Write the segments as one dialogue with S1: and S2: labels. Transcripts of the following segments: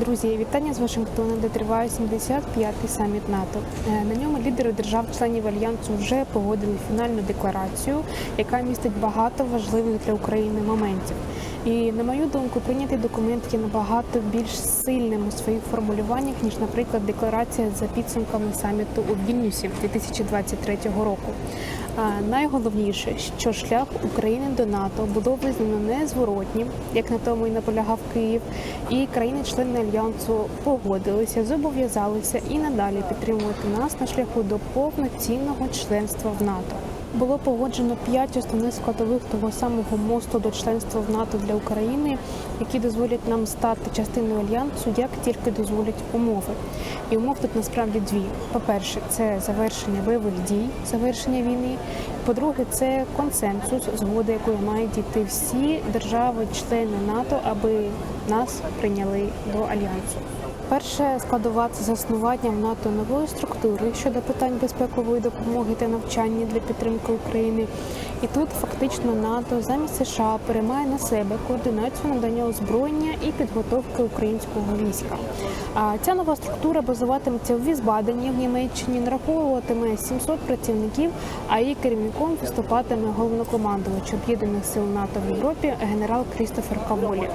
S1: Друзі, вітання з Вашингтона, де триває 75-й саміт НАТО. Е, На ньому лідери держав-членів альянсу вже погодили фінальну декларацію, яка містить багато важливих для України моментів. І на мою думку, прийнятий документ є набагато більш сильним у своїх формулюваннях ніж, наприклад, декларація за підсумками саміту у Вільнюсі 2023 року. Найголовніше, що шлях України до НАТО було визнано незворотнім, як на тому і наполягав Київ, і країни-члени альянсу погодилися, зобов'язалися і надалі підтримувати нас на шляху до повноцінного членства в НАТО. Було погоджено п'ять основних складових того самого мосту до членства в НАТО для України, які дозволять нам стати частиною альянсу, як тільки дозволять умови. І умов тут насправді дві: по-перше, це завершення бойових дій, завершення війни. По-друге, це консенсус, згода якої мають дійти всі держави-члени НАТО, аби нас прийняли до альянсу. Перше складова це заснування в НАТО нової структури щодо питань безпекової допомоги та навчання для підтримки України. І тут фактично НАТО замість США переймає на себе координацію надання озброєння і підготовки українського війська. А ця нова структура базуватиметься в Візбадені в Німеччині, нараховуватиме 700 працівників, а її керівником виступатиме головнокомандувач об'єднаних сил НАТО в Європі генерал Крістофер Каволі.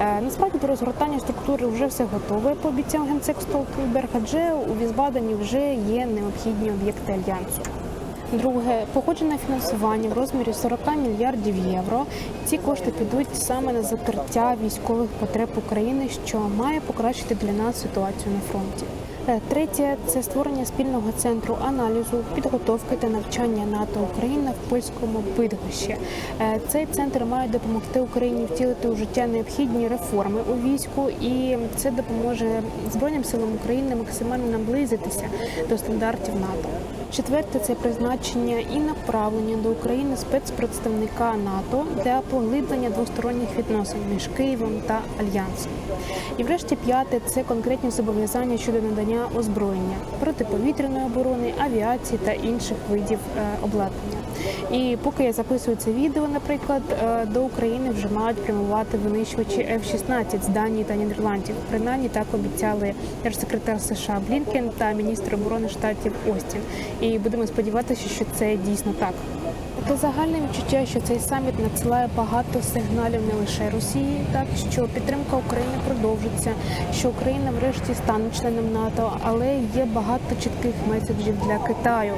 S1: Е, Насправді до розгортання структури вже все готове. Пообіцяв генсек Столтенберг, адже у Візбадені вже є необхідні об'єкти альянсу. Друге погоджене фінансування в розмірі 40 мільярдів євро. Ці кошти підуть саме на закриття військових потреб України, що має покращити для нас ситуацію на фронті. Е, Третє це створення спільного центру аналізу, підготовки та навчання НАТО Україна в польському Бидгощі. Е, Цей центр має допомогти Україні втілити у життя необхідні реформи у війську, і це допоможе Збройним силам України максимально наблизитися до стандартів НАТО. Четверте це призначення і направлення до України спецпредставника НАТО для поглиблення двосторонніх відносин між Києвом та Альянсом. І врешті п'яте це конкретні зобов'язання щодо надання озброєння протиповітряної оборони, авіації та інших видів е, обладнання. І поки я записую це відео, наприклад, е, до України вже мають прямувати винищувачі F-16 з Данії та Нідерландів. Принаймні так обіцяли держсекретар США Блінкен та міністр оборони штатів Остін. І будемо сподіватися, що це дійсно так. Таке загальне відчуття, що цей саміт надсилає багато сигналів не лише Росії, так що підтримка України продовжиться, що Україна врешті стане членом НАТО, але є багато чітких меседжів для Китаю.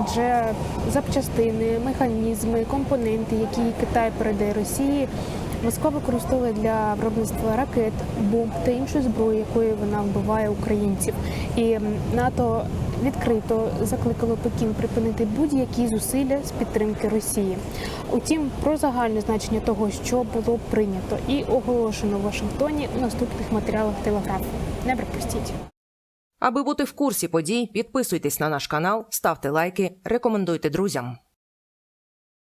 S1: Адже запчастини, механізми, компоненти, які Китай передає Росії, Москва використовує для виробництва ракет, бомб та іншої зброї, якою вона вбиває українців. І НАТО відкрито закликало Пекін припинити будь-які зусилля з підтримки Росії. Утім, про загальне значення того, що було прийнято і оголошено в Вашингтоні у наступних матеріалах телеграфу. Не пропустіть.
S2: Аби бути в курсі подій, підписуйтесь на наш канал, ставте лайки, рекомендуйте друзям.